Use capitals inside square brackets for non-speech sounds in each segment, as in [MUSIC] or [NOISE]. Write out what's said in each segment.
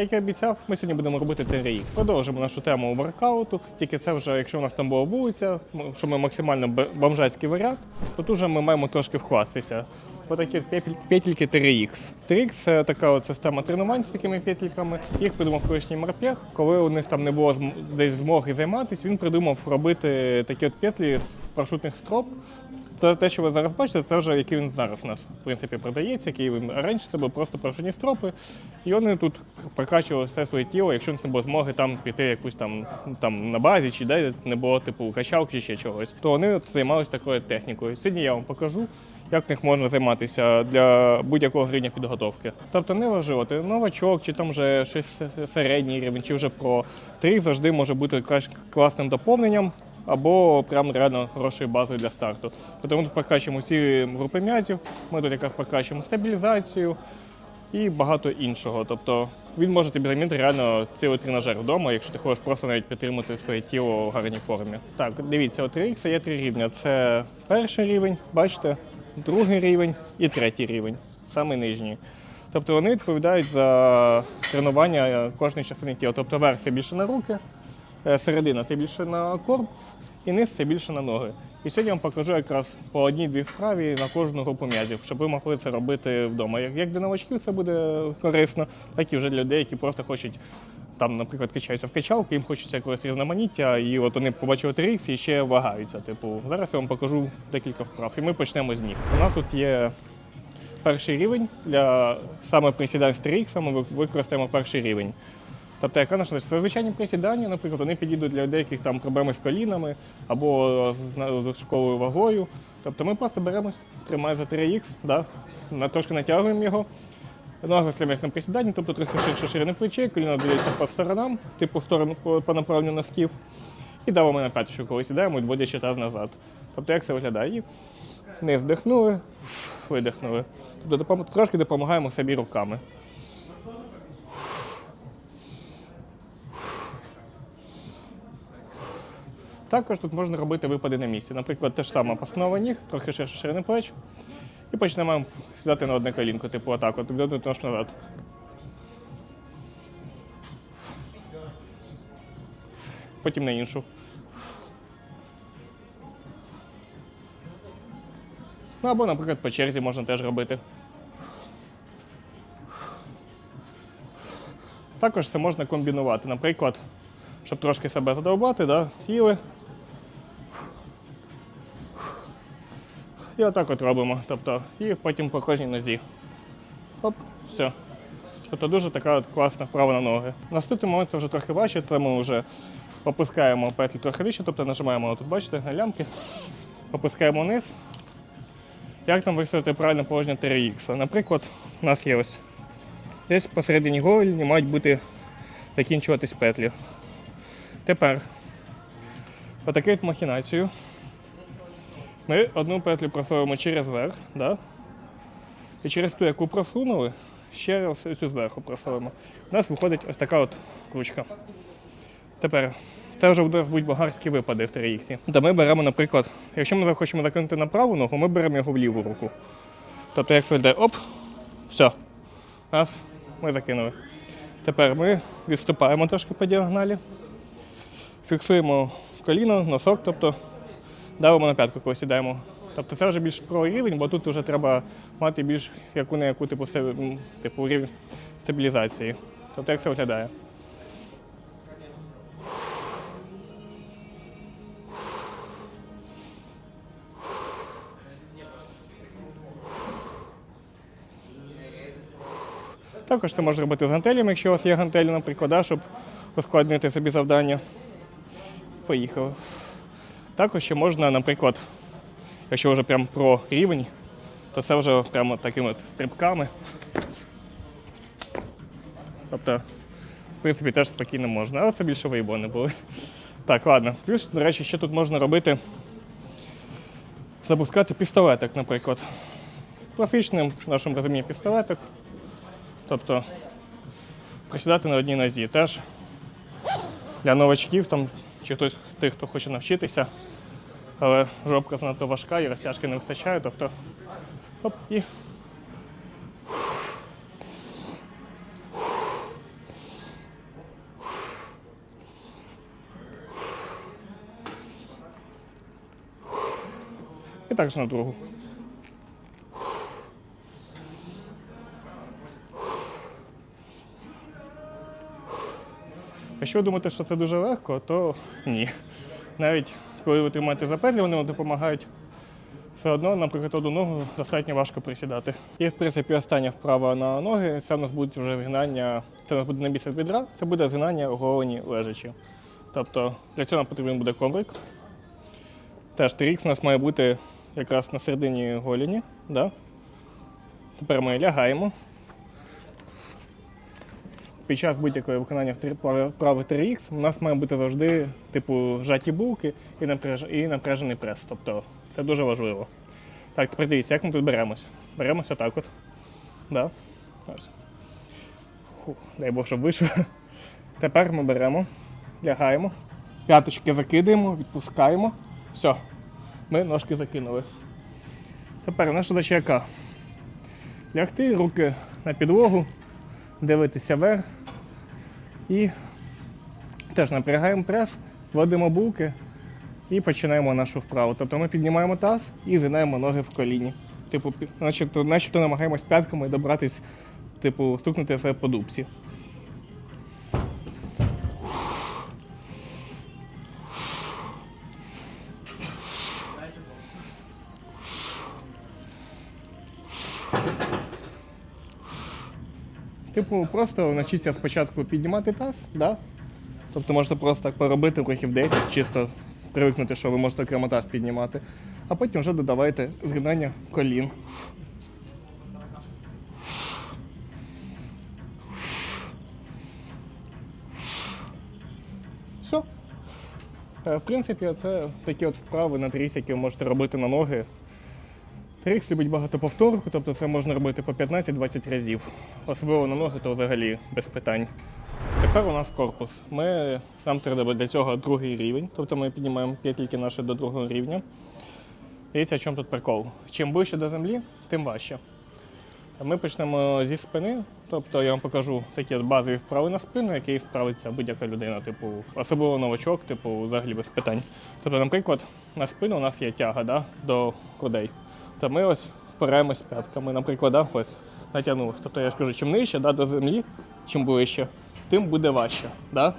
Як і обіцяв, ми сьогодні будемо робити TRX. Продовжимо нашу тему воркауту. Тільки це вже, якщо у нас там була вулиця, що ми максимально бомжацький варіант, то тут вже ми маємо трошки вкластися. Отакі петель- петельки TRX. TRX – це така от система тренувань з такими петельками. Їх придумав колишній морпех. Коли у них там не було десь змоги займатися, він придумав робити такі от петлі з парашутних строп. Це те, що ви зараз бачите, це вже який він зараз у нас в принципі продається, який він раніше це були просто парашутні стропи. І вони тут прокачували все своє тіло, якщо не було змоги там піти якусь там, там на базі, чи де не було типу качалки чи ще чогось, то вони займалися такою технікою. Сьогодні я вам покажу. Як них можна займатися для будь-якого рівня підготовки. Тобто не важливо, ти новачок, чи там вже щось середній рівень, чи вже про три завжди може бути класним доповненням або прям реально хорошою базою для старту. Тобто ми тут прокачуємо всі групи м'язів, ми тут якраз прокачуємо стабілізацію і багато іншого. Тобто він може тобі замінити реально цілий тренажер вдома, якщо ти хочеш просто навіть підтримати своє тіло в гарній формі. Так, дивіться, от RX є три рівня. Це перший рівень, бачите, другий рівень і третій рівень, самий нижній. Тобто вони відповідають за тренування кожної частини тіла. Тобто верх це більше на руки, середина це більше на корпус, і низ це більше на ноги. І сьогодні я вам покажу якраз по одній-дві вправі на кожну групу м'язів, щоб ви могли це робити вдома. Як для новачків це буде корисно, так і вже для людей, які просто хочуть. Там, наприклад, качаються в качалку, їм хочеться якогось різноманіття, і от вони побачили TRX і ще вагаються. Типу, зараз я вам покажу декілька вправ, і ми почнемо з них. У нас тут є перший рівень для саме присідань з TRX, ми використаємо перший рівень. Тобто, яка наша звичайні присідання, наприклад, вони підійдуть для деяких там проблем з колінами або з школою вагою. Тобто ми просто беремось, тримаємо за 3х, да, на, трошки натягуємо його. Ноги виставляємо як на присіданні, тобто трохи ширше ширини плечей, коліна дивляться по сторонам, типу в сторону по, по направленню носків. І давимо на п'яточку, коли сідаємо, відводячи таз назад. Тобто як це виглядає? Не вдихнули, видихнули. Тобто трошки допомагаємо собі руками. Також тут можна робити випади на місці. Наприклад, те ж саме постанова ніг, трохи ширше ширини плеч. І почнемо сідати на одне колінко, типу от відводити нож назад. Потім на іншу. Ну або, наприклад, по черзі можна теж робити. Також це можна комбінувати. Наприклад, щоб трошки себе задовбати, да? сіли. І отак от робимо. Тобто, і потім по кожній нозі. Оп, все. Тобто дуже така от класна вправа на ноги. Наступний момент це вже трохи важче, тому ми вже опускаємо петлі трохи вище, тобто нажимаємо тут, бачите, на лямки, опускаємо вниз. Як там виставити правильне положення TRX? Наприклад, у нас є ось десь посередині голені мають бути закінчуватись петлі. Тепер отаку от махінацію. Ми одну петлю просовуємо через верх, да? і через ту, яку просунули, ще раз цю зверху просовуємо. У нас виходить ось така от ручка. Тепер це вже буде будуть болгарські випади в TRX. То ми беремо, наприклад, якщо ми захочемо закинути на праву ногу, ми беремо його в ліву руку. Тобто, як йде, оп, все. Раз, ми закинули. Тепер ми відступаємо трошки по діагоналі, фіксуємо коліно, носок, тобто давимо на п'ятку, коли сідаємо. Тобто це вже більш про рівень, бо тут вже треба мати більш яку не яку типу, типу рівень стабілізації. Тобто як це виглядає. Також це можна робити з гантелями, якщо у вас є гантелі, наприклад, да, щоб ускладнити собі завдання. Поїхали. Також ще можна, наприклад, якщо вже прям про рівень, то це вже прямо такими стрибками. Тобто, в принципі, теж спокійно можна, але це більше виїбони були. Так, ладно. Плюс, до речі, ще тут можна робити запускати пістолетик, наприклад. Класичним в нашому розумінні пістолетик. Тобто присідати на одній нозі. Теж для новачків там, чи хтось з тих, хто хоче навчитися. Але жопка занадто важка і розтяжки не вистачає, тобто оп, і. І так же на другу. Якщо ви думаєте, що це дуже легко, то ні. Навіть коли ви тримаєте за петлі, вони вам допомагають. Все одно, наприклад, одну ногу достатньо важко присідати. І, в принципі, остання вправа на ноги це у нас буде вже згинання, це у нас буде не більше бідра, це буде згинання голені лежачі. Тобто для цього нам потрібен буде коврик. Теж TRX у нас має бути якраз на середині голені. Да? Тепер ми лягаємо. Під час будь-якого виконання вправи TRX у нас має бути завжди типу зжаті булки і, напряж... і напряжений прес. Тобто це дуже важливо. Так, тепер дивіться, як ми тут беремось. Беремося так от. Да. Ось. Фу, дай Бог, щоб вийшло. [LAUGHS] Тепер ми беремо, лягаємо, п'яточки закидаємо, відпускаємо. Все. Ми ножки закинули. Тепер наша задача яка? Лягти, руки на підлогу, дивитися вверх і теж напрягаємо прес, вводимо булки і починаємо нашу вправу. Тобто ми піднімаємо таз і згинаємо ноги в коліні. Типу, начебто, начебто намагаємось п'ятками добратись, типу, стукнути себе по дубці. Типу, просто навчіться спочатку піднімати таз, да? Тобто можете просто так поробити років 10, чисто привикнути, що ви можете окремо таз піднімати, а потім вже додавайте згинання колін. Все. В принципі, це такі от вправи на тріс, які ви можете робити на ноги. Трикс любить багато повторку, тобто це можна робити по 15-20 разів. Особливо на ноги, то взагалі без питань. Тепер у нас корпус. Ми, нам треба для цього другий рівень, тобто ми піднімаємо п'ятільки наші до другого рівня. Дивіться, в чому тут прикол. Чим ближче до землі, тим важче. Ми почнемо зі спини, тобто я вам покажу такі базові вправи на спину, які справиться будь-яка людина, типу, особливо новачок, типу, взагалі без питань. Тобто, наприклад, на спину у нас є тяга да, до грудей. То ми ось впираємось п'ятками, наприклад, да, ось натягнули. Тобто я ж кажу, чим нижче да, до землі, чим ближче, тим буде важче. Да?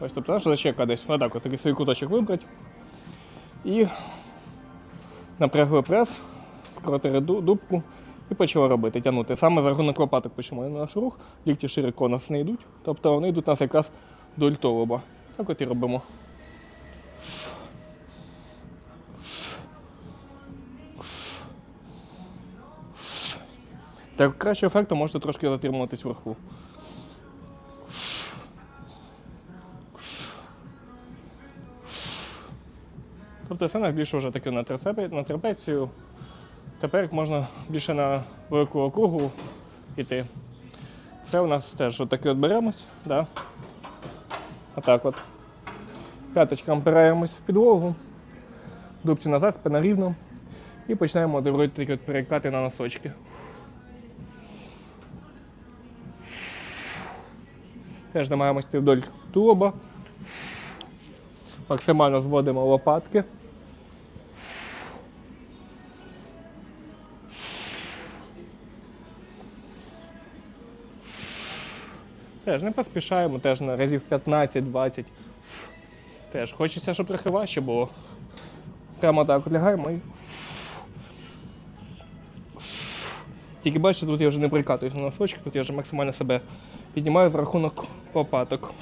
Ось тобто наша зачека десь отак, от такий свій куточок вибрати. І напрягли прес, скоротили дубку і почали робити, тягнути. Саме за рахунок лопаток почнемо наш рух, лікті широко нас не йдуть, тобто вони йдуть нас якраз до льтолоба. Так от і робимо. Для кращого ефекту можете трошки затримуватись вверху. Тобто це найбільше вже таке на, на трапецію. Тепер можна більше на велику округу йти. Це у нас теж отаке от беремось, да? Отак от. П'яточками опираємось в підлогу, дубці назад, спина рівно. І починаємо робити такі от перекати на носочки. Теж намагаємося вдоль тулуба. Максимально зводимо лопатки. Теж не поспішаємо, теж на разів 15-20. Теж хочеться, щоб трохи важче було. Прямо так лягаємо і. Тільки бачите, тут я вже не прикатуюсь на носочки, тут я вже максимально себе піднімаю за рахунок лопаток.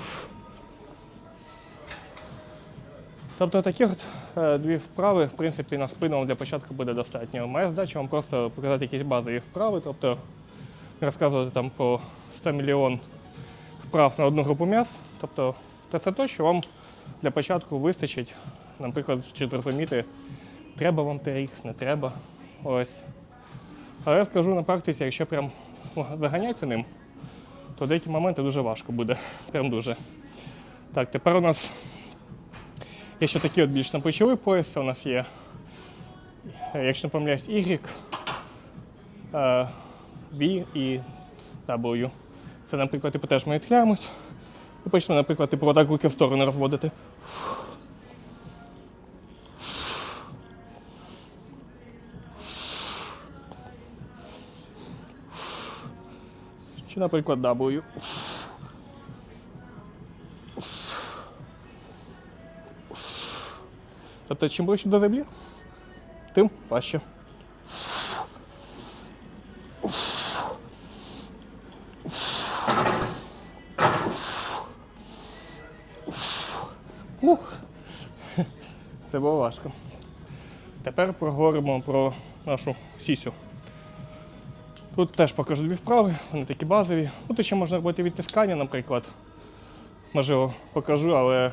Тобто таких е, дві вправи, в принципі, на спину для початку буде достатньо. Моя задача вам просто показати якісь базові вправи, тобто розказувати там по 100 мільйон вправ на одну групу м'яс. Тобто це все те, що вам для початку вистачить, наприклад, чи зрозуміти, треба вам TRX, не треба. Ось. Але я скажу на практиці, якщо прям ну, ним, то деякі моменти дуже важко буде. Прям дуже. Так, тепер у нас є ще такий от більш наплечовий пояс. Це у нас є, якщо не помиляюсь, Y, е, V і W. Це, наприклад, типу, теж ми відхиляємось і почнемо, наприклад, типу, отак руки в сторони розводити. Чи, наприклад, W. Тобто, чим ближче до землі, тим важче. Ух. [LAUGHS] Це було важко. Тепер поговоримо про нашу сісю. Тут теж покажу дві вправи, вони такі базові. Ну, Тут ще можна робити відтискання, наприклад. Можливо, покажу, але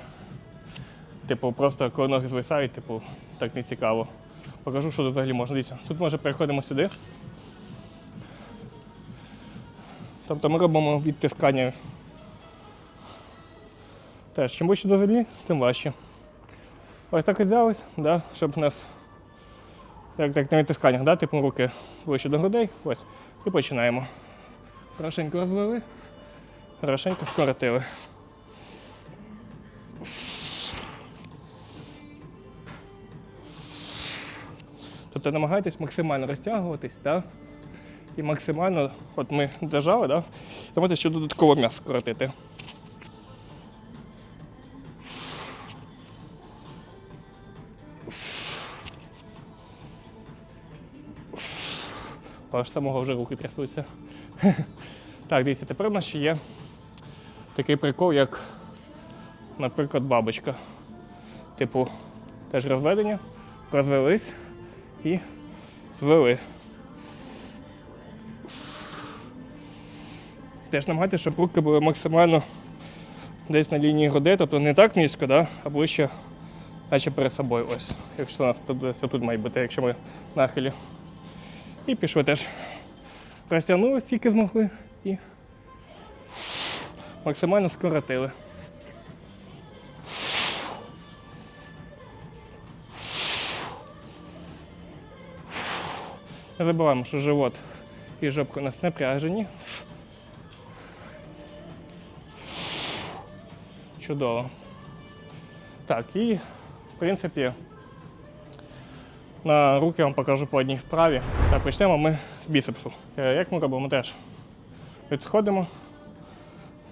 типу, просто коли ноги звисають, типу, так не цікаво. Покажу, що тут взагалі можна. Дивіться, тут може переходимо сюди. Тобто ми робимо відтискання. Теж, чим ближче до землі, тим важче. Ось так і взялись, да, щоб нас як так на відтисканнях, да, типу руки ближче до грудей. Ось. І починаємо. Хорошенько розвели, хорошенько скоротили. Тобто намагайтесь максимально розтягуватись, да? і максимально, от ми держали, да? намагайтесь ще додатково м'ясо скоротити. Аж самого вже руки трясуться. [LAUGHS] Так, дивіться, тепер у нас ще є такий прикол, як, наприклад, бабочка. Типу, теж розведення, розвелись і звели. Теж намагайтеся, щоб руки були максимально десь на лінії грудей, тобто не так низько, да, а ближче, наче перед собою. Ось. Якщо у нас тут тут має бути, якщо ми нахилі. І пішли теж. Розтягнули тільки змогли і максимально скоротили. Не забуваємо, що живот і жопка у нас напряжені. Чудово. Так, і в принципі на руки вам покажу по одній вправі. Так, почнемо ми з біцепсу. Е, Як ми робимо теж? Відходимо,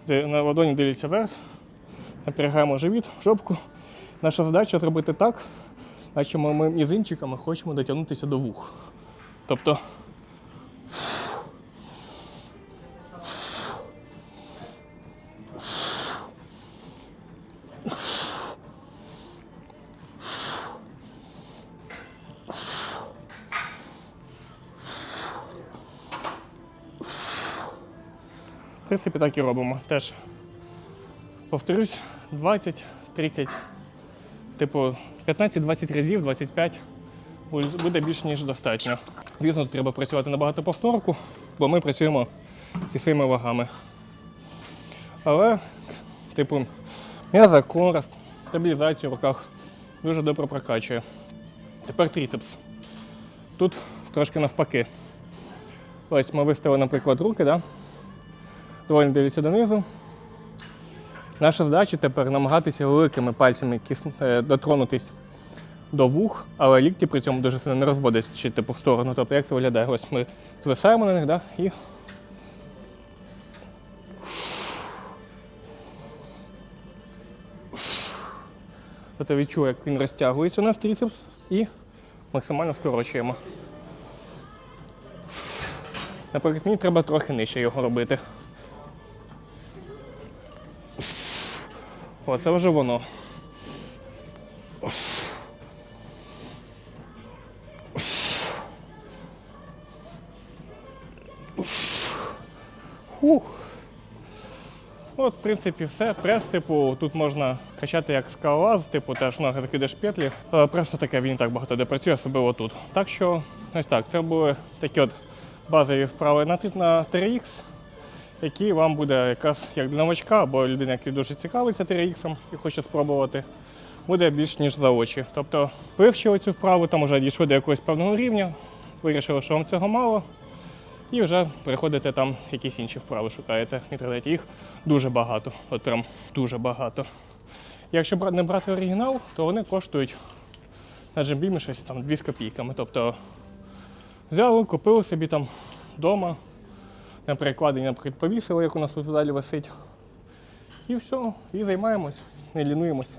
на ладоні дивіться вверх, напрягаємо живіт, жопку. Наша задача зробити так, наче ми мізинчиками хочемо дотягнутися до вух. Тобто принципі, так і робимо. Теж повторюсь, 20, 30, типу 15-20 разів, 25 буде- більш ніж достатньо. Звісно, треба працювати набагато повторку, бо ми працюємо зі своїми вагами. Але, типу, м'яза, кора, стабілізацію в руках дуже добре прокачує. Тепер трицепс. Тут трошки навпаки. Ось ми виставили, наприклад, руки, да? Доволі дивляться донизу. Наша задача тепер намагатися великими пальцями е, дотронутись до вух, але лікті при цьому дуже сильно не розводять чи типу в сторону. Тобто як це виглядає? Ось ми звисаємо на них да? і. Тобто відчує, як він розтягується у нас трицепс і максимально скорочуємо. Наприклад, мені треба трохи нижче його робити. Оце вже воно. Ух. От, в принципі, все. Прес, типу, тут можна качати як скалаз, типу теж ноги закидеш петлі. Е, Преса таке, він так багато де працює, особливо тут. Так що, ось так, це були такі от базові вправи на 3Х який вам буде якраз як для новачка або людина, яка дуже цікавиться 3Х і хоче спробувати, буде більш ніж за очі. Тобто вивчили цю вправу, там вже дійшли до якогось певного рівня, вирішили, що вам цього мало. І вже приходите там якісь інші вправи, шукаєте в інтернеті. Їх дуже багато, от прям дуже багато. Якщо не брати оригінал, то вони коштують на джембімі щось там 2 з копійками. Тобто взяли, купили собі там вдома на перекладині, наприклад, повісили, як у нас тут далі висить. І все, і займаємось, не лінуємось.